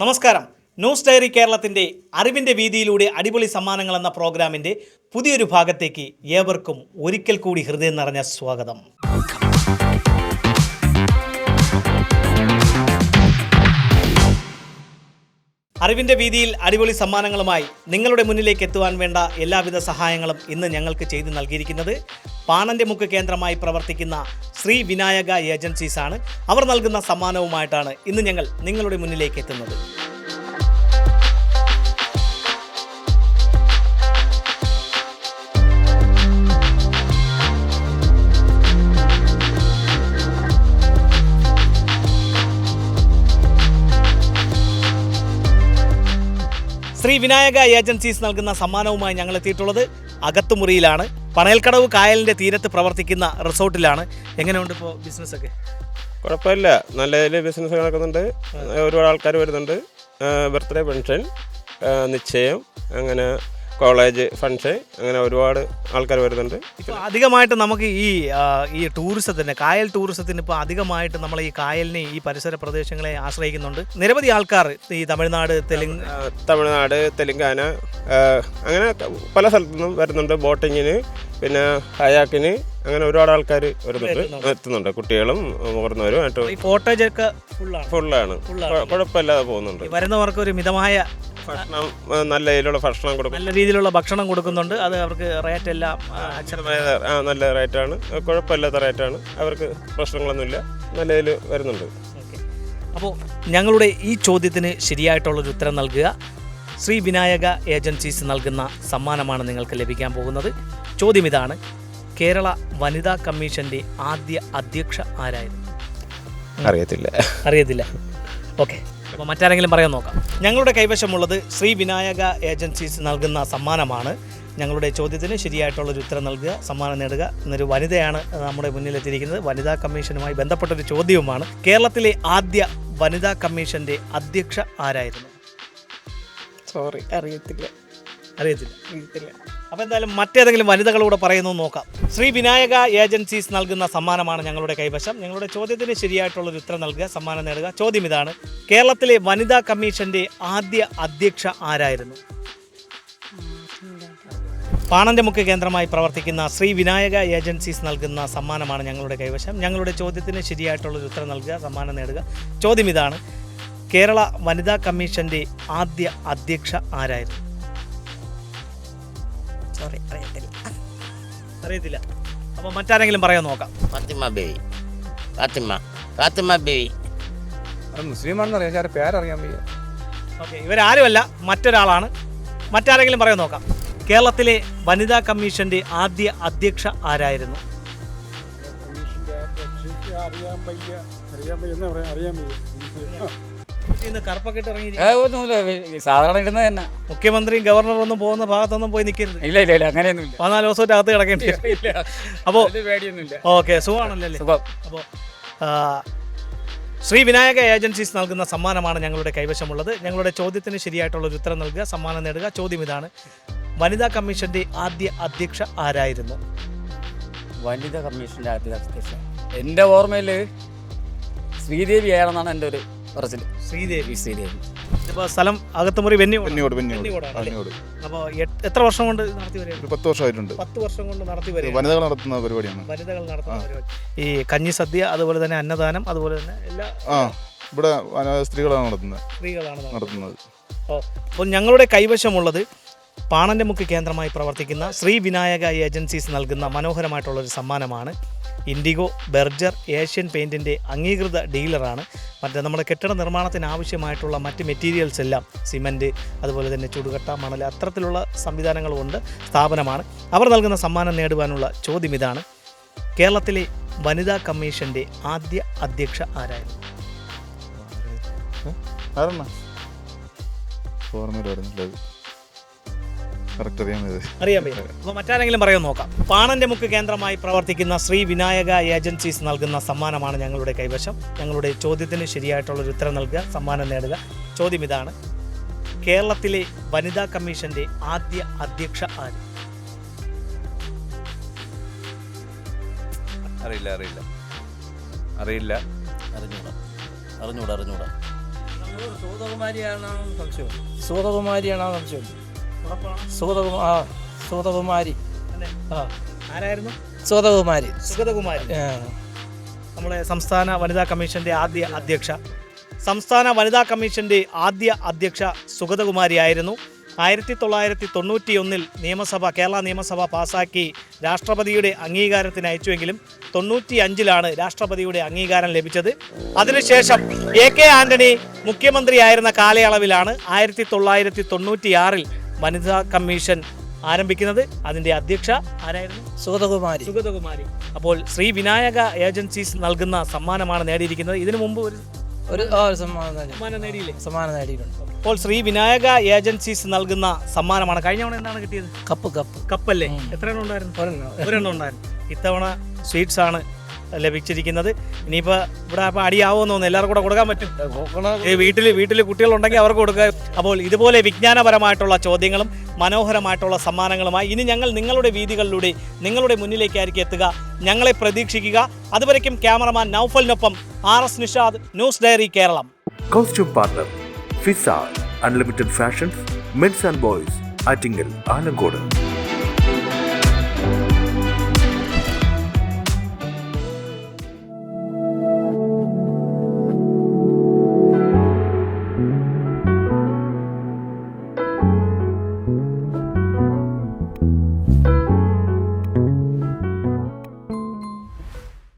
നമസ്കാരം. News diary കേരളത്തിന്റെ അറിവിന്റെ വീതിയിലൂടെ അടിപൊളി സമ്മാനങ്ങൾ എന്ന പ്രോഗ്രാമിന്റെ പുതിയൊരു ഭാഗത്തേക്ക് ഏവർക്കും ഒരിക്കൽ കൂടി ഹൃദയം നിറഞ്ഞ സ്വാഗതം. അറിവിന്റെ വീതിയിൽ അടിപൊളി സമ്മാനങ്ങളുമായി നിങ്ങളുടെ മുന്നിലേക്ക് എത്തുവാൻ വേണ്ട എല്ലാവിധ സഹായങ്ങളും ഇന്ന് ഞങ്ങൾക്ക് ചെയ്തു നൽകിയിരിക്കുന്നത് പാണന്റെ മുക്ക് കേന്ദ്രമായി പ്രവർത്തിക്കുന്ന ശ്രീ വിനായക ഏജൻസീസാണ്. അവർ നൽകുന്ന സമ്മാനവുമായിട്ടാണ് ഇന്ന് ഞങ്ങൾ നിങ്ങളുടെ മുന്നിലേക്ക് എത്തുന്നത്. ശ്രീ വിനായക ഏജൻസീസ് നൽകുന്ന സമ്മാനവുമായി ഞങ്ങൾ എത്തിയിട്ടുള്ളത് അകത്തുമുറിയിലാണ്. പണയൽക്കടവ് കായലിന്റെ തീരത്ത് പ്രവർത്തിക്കുന്ന റിസോർട്ടിലാണ്. എങ്ങനെയുണ്ട് ഇപ്പോൾ ബിസിനസ്സൊക്കെ കുഴപ്പമില്ല. നല്ല രീതിയിൽ ബിസിനസ് നടക്കുന്നുണ്ട്. ഒരുപാട് ആൾക്കാർ വരുന്നുണ്ട്. ബർത്ത്ഡേ പെൻഷൻ നിശ്ചയം അങ്ങനെ കോളേജ് ഫങ്ഷൻ അങ്ങനെ ഒരുപാട് ആൾക്കാർ വരുന്നുണ്ട്. ഇപ്പോൾ അധികമായിട്ട് നമുക്ക് ഈ ആ, ഈ ടൂറിസത്തിന് കായൽ ടൂറിസത്തിന് ഇപ്പോൾ അധികമായിട്ട് നമ്മൾ ഈ കായലിനെ ഈ പരിസര പ്രദേശങ്ങളെ ആശ്രയിക്കുന്നുണ്ട്. നിരവധി ആൾക്കാർ ഈ തമിഴ്നാട് തെലുങ്ക് ആ, തമിഴ്നാട് തെലുങ്കാന ആ, അങ്ങനെ പല സ്ഥലത്തു നിന്നും വരുന്നുണ്ട് ബോട്ടിങ്ങിന്. പിന്നെ ഹയാക്കിന് അങ്ങനെ ഒരുപാട് ആൾക്കാർ വരുന്നുണ്ട്. എത്തുന്നുണ്ട്. കുട്ടികളും മുതിർന്നവരും ഈ കോട്ടേജ് ഒക്കെ ഫുള്ളാണ്. കുഴപ്പമില്ലാതെ പോകുന്നുണ്ട്. വരുന്നവർക്ക് ഒരു മിതമായ ഭക്ഷണം നല്ല രീതിയിലുള്ള ഭക്ഷണം കൊടുക്കും. നല്ല രീതിയിലുള്ള ഭക്ഷണം കൊടുക്കുന്നുണ്ട്. അത് അവർക്ക് റേറ്റ് എല്ലാം നല്ല റേറ്റാണ് കുഴപ്പമില്ലാത്ത റേറ്റാണ് അവർക്ക് പ്രശ്നങ്ങളൊന്നുമില്ല. നല്ല രീതിയിൽ വരുന്നുണ്ട്. അപ്പോൾ ഞങ്ങളുടെ ഈ ചോദ്യത്തിന് ശരിയായിട്ടുള്ളൊരു ഉത്തരം നൽകുക. ശ്രീ വിനായക ഏജൻസീസ് നൽകുന്ന സമ്മാനമാണ് നിങ്ങൾക്ക് ലഭിക്കാൻ പോകുന്നത്. ചോദ്യം ഇതാണ്. കേരള വനിതാ കമ്മീഷന്റെ ആദ്യ അധ്യക്ഷ ആരായിരുന്നു? അറിയത്തില്ല. അറിയത്തില്ല. ഓക്കെ. അപ്പോൾ മറ്റാരെങ്കിലും പറയാൻ നോക്കാം. ഞങ്ങളുടെ കൈവശമുള്ളത് ശ്രീ വിനായക ഏജൻസീസ് നൽകുന്ന സമ്മാനമാണ്. ഞങ്ങളുടെ ചോദ്യത്തിന് ശരിയായിട്ടുള്ളൊരു ഉത്തരം നൽകുക സമ്മാനം നേടുക എന്നൊരു വനിതയാണ് നമ്മുടെ മുന്നിലെത്തിയിരിക്കുന്നത്. വനിതാ കമ്മീഷനുമായി ബന്ധപ്പെട്ടൊരു ചോദ്യവുമാണ്. കേരളത്തിലെ ആദ്യ വനിതാ കമ്മീഷന്റെ അധ്യക്ഷ ആരായിരുന്നു? സോറി അറിയത്തില്ല. അറിയത്തില്ല. അപ്പോൾ എന്തായാലും മറ്റേതെങ്കിലും വനിതകളൂടെ പറയുന്നു നോക്കാം. ശ്രീ വിനായക ഏജൻസീസ് നൽകുന്ന സമ്മാനമാണ് ഞങ്ങളുടെ കൈവശം. ഞങ്ങളുടെ ചോദ്യത്തിന് ശരിയായിട്ടുള്ളൊരു ഉത്തരം നൽകുക സമ്മാനം നേടുക. ചോദ്യം ഇതാണ്. കേരളത്തിലെ വനിതാ കമ്മീഷന്റെ ആദ്യ അധ്യക്ഷ ആരായിരുന്നു? പാണന്റെ മുഖ്യ കേന്ദ്രമായി പ്രവർത്തിക്കുന്ന ശ്രീ വിനായക ഏജൻസീസ് നൽകുന്ന സമ്മാനമാണ് ഞങ്ങളുടെ കൈവശം. ഞങ്ങളുടെ ചോദ്യത്തിന് ശരിയായിട്ടുള്ളൊരു ഉത്തരം നൽകുക സമ്മാനം നേടുക. ചോദ്യം ഇതാണ്. കേരള വനിതാ കമ്മീഷന്റെ ആദ്യ അധ്യക്ഷ ആരായിരുന്നു? സോറി അറിയത്തില്ല. അറിയത്തില്ല. അപ്പോൾ മറ്റാരെങ്കിലും പറയാൻ നോക്കാം. ഫാത്തിമ ബേബി. ഫാത്തിമ. ഫാത്തിമ ബേബി. മുസ്ലിമാണെന്ന് അറിയാം പക്ഷേ പേരറിയാൻ വയ്യ. ഓക്കെ ഇവരാരുമല്ല മറ്റൊരാളാണ്. മറ്റാരെങ്കിലും പറയാൻ നോക്കാം. കേരളത്തിലെ വനിതാ കമ്മീഷന്റെ ആദ്യ അധ്യക്ഷ ആരായിരുന്നു? അറിയാൻ വയ്യ. അറിയാൻ വയ്യ അറിയാൻ വയ്യ. ഒന്നുമില്ല. സാധാരണ ഇടുന്നത് തന്നെ. മുഖ്യമന്ത്രിയും ഗവർണറും ഒന്നും പോകുന്ന ഭാഗത്തൊന്നും പോയി നിൽക്കരുത് ഇല്ല ഇല്ല ഇല്ല അങ്ങനെയൊന്നും ഇല്ല പതിനാല് ദിവസമായിട്ട് അകത്ത് കിടക്കേണ്ടി അപ്പോൾ പേടിയൊന്നുമില്ല. ഓക്കെ സുഖമാണല്ലേ സുഖം. അപ്പോൾ ശ്രീ വിനായക ഏജൻസീസ് നൽകുന്ന സമ്മാനമാണ് ഞങ്ങളുടെ കൈവശമുള്ളത്. ഞങ്ങളുടെ ചോദ്യത്തിന് ശരിയായിട്ടുള്ള ഒരു ഉത്തരം നൽകുക സമ്മാനം നേടുക. ചോദ്യം ഇതാണ്. വനിതാ കമ്മീഷന്റെ ആദ്യ അധ്യക്ഷ ആരായിരുന്നു? വനിതാ കമ്മീഷന്റെ ആദ്യ അധ്യക്ഷ. എന്റെ ഓർമ്മയിൽ ശ്രീദേവി ആണെന്നാണ് എന്റെ ഒരു പറച്ചിൽ ശ്രീദേവി. ശ്രീദേവി. ഇപ്പോൾ സ്ഥലം അകത്തുമുറി വെന്നി വെന്നിയോട് വെന്നിയോട് അപ്പോ വെന്നിയോട് അപ്പോൾ എത്ര വർഷം കൊണ്ട് നടത്തി വരിക പത്ത് വർഷമായിട്ടുണ്ട്. പത്ത് വർഷം കൊണ്ട് നടത്തി വരിക വനിതകൾ നടത്തുന്ന പരിപാടിയാണ്. വനിതകൾ നടത്തുന്ന പരിപാടി. ഈ കഞ്ഞി സദ്യ അതുപോലെ തന്നെ അന്നദാനം അതുപോലെ തന്നെ എല്ലാ ആ ഇവിടെ സ്ത്രീകളാണ് നടത്തുന്നത്. സ്ത്രീകളാണ് നടത്തുന്നത്. നടത്തുന്നത്. ഓ അപ്പോൾ ഞങ്ങളുടെ കൈവശമുള്ളത് പാണന്റെ മുക്ക് കേന്ദ്രമായി പ്രവർത്തിക്കുന്ന ശ്രീ വിനായക ഏജൻസീസ് നൽകുന്ന മനോഹരമായിട്ടുള്ളൊരു സമ്മാനമാണ്. ഇൻഡിഗോ ബെർജർ ഏഷ്യൻ പെയിന്റിന്റെ അംഗീകൃത ഡീലറാണ്. മറ്റേ നമ്മുടെ കെട്ടിട നിർമ്മാണത്തിന് ആവശ്യമായിട്ടുള്ള മറ്റ് മെറ്റീരിയൽസ് എല്ലാം സിമന്റ് അതുപോലെ തന്നെ ചുടുകട്ട മണൽ അത്തരത്തിലുള്ള സംവിധാനങ്ങളുമുണ്ട് സ്ഥാപനമാണ്. അവർ നൽകുന്ന സമ്മാനം നേടുവാനുള്ള ചോദ്യം ഇതാണ്. കേരളത്തിലെ വനിതാ കമ്മീഷന്റെ ആദ്യ അധ്യക്ഷ ആരായിരുന്നു? കറക്റ്റ് അറിയാൻ ഇത്. പറ്റും അപ്പോൾ മറ്റാരെങ്കിലും പറയാൻ നോക്കാം. പാണന്റെ മുക്ക് കേന്ദ്രമായി പ്രവർത്തിക്കുന്ന ശ്രീ വിനായക ഏജൻസീസ് നൽകുന്ന സമ്മാനമാണ് ഞങ്ങളുടെ കൈവശം. ഞങ്ങളുടെ ചോദ്യത്തിന് ശരിയായിട്ടുള്ളൊരു ഉത്തരം നൽകുക സമ്മാനം നേടുക. ചോദ്യം ഇതാണ്. കേരളത്തിലെ വനിതാ കമ്മീഷന്റെ ആദ്യ അധ്യക്ഷ ആര്? അറിയില്ല അറിയില്ല. അറിയില്ല. അറിഞ്ഞൂടാ. അറിഞ്ഞൂടാ അറിഞ്ഞൂടാ. സംശയം സൂതകുമാരിയാണോ സംശയം സൂതകുമാരി ആ ആരായിരുന്നു? സൂതകുമാരി സുഗതകുമാരി. നമ്മുടെ സംസ്ഥാന വനിതാ കമ്മീഷന്റെ ആദ്യ അധ്യക്ഷ. സംസ്ഥാന വനിതാ കമ്മീഷന്റെ ആദ്യ അധ്യക്ഷ സുഗതകുമാരിയായിരുന്നു ആയിരത്തി തൊള്ളായിരത്തി തൊണ്ണൂറ്റി ഒന്നിൽ നിയമസഭ കേരള നിയമസഭ പാസാക്കി രാഷ്ട്രപതിയുടെ അംഗീകാരത്തിന് അയച്ചുവെങ്കിലും തൊണ്ണൂറ്റി അഞ്ചിലാണ് രാഷ്ട്രപതിയുടെ അംഗീകാരം ലഭിച്ചത്. അതിനുശേഷം എ കെ ആന്റണി മുഖ്യമന്ത്രിയായിരുന്ന കാലയളവിലാണ് ആയിരത്തി തൊള്ളായിരത്തി തൊണ്ണൂറ്റിയാറിൽ വനിതാ കമ്മീഷൻ ആരംഭിക്കുന്നത്. അതിന്റെ അധ്യക്ഷ ആരായിരുന്നു? സുഗതകുമാരി. സുഗതകുമാരി. അപ്പോൾ ശ്രീ വിനായക ഏജൻസീസ് നൽകുന്ന സമ്മാനമാണ് നേടിയിരിക്കുന്നത്. ഇതിനു മുമ്പ് ഒരു ഒരു സമ്മാനം നേടിയില്ലേ? സമ്മാനം നേടിയിട്ടുണ്ട്. അപ്പോൾ ശ്രീ വിനായക ഏജൻസീസ് നൽകുന്ന സമ്മാനമാണ്. കഴിഞ്ഞ തവണ എന്താണ് കിട്ടിയത്? Cup cup. കപ്പല്ലേ? എത്ര എണ്ണം ഉണ്ടായിരുന്നു? ഒരെണ്ണം. ഒരെണ്ണം ഉണ്ടായിരുന്നു. ഇത്തവണ സ്വീറ്റ്സ് ആണ് ലഭിച്ചിരിക്കുന്നത്. ഇനിയിപ്പോൾ ഇവിടെ അപ്പോൾ അടിയാവുമെന്ന് തോന്നുന്നു. എല്ലാവർക്കും കൂടെ കൊടുക്കാൻ പറ്റും. ഈ വീട്ടിൽ വീട്ടിൽ കുട്ടികളുണ്ടെങ്കിൽ അവർക്ക് കൊടുക്കുക. അപ്പോൾ ഇതുപോലെ വിജ്ഞാനപരമായിട്ടുള്ള ചോദ്യങ്ങളും മനോഹരമായിട്ടുള്ള സമ്മാനങ്ങളുമായി ഇനി ഞങ്ങൾ നിങ്ങളുടെ വീതികളിലൂടെ നിങ്ങളുടെ മുന്നിലേക്കായിരിക്കും എത്തുക. ഞങ്ങളെ പ്രതീക്ഷിക്കുക. അതുവരയ്ക്കും cameraman നൌഫലിനൊപ്പം R S Nishad news diary Keralam. Costume partner Fissa unlimited fashions men's and boys Attingal Alangodu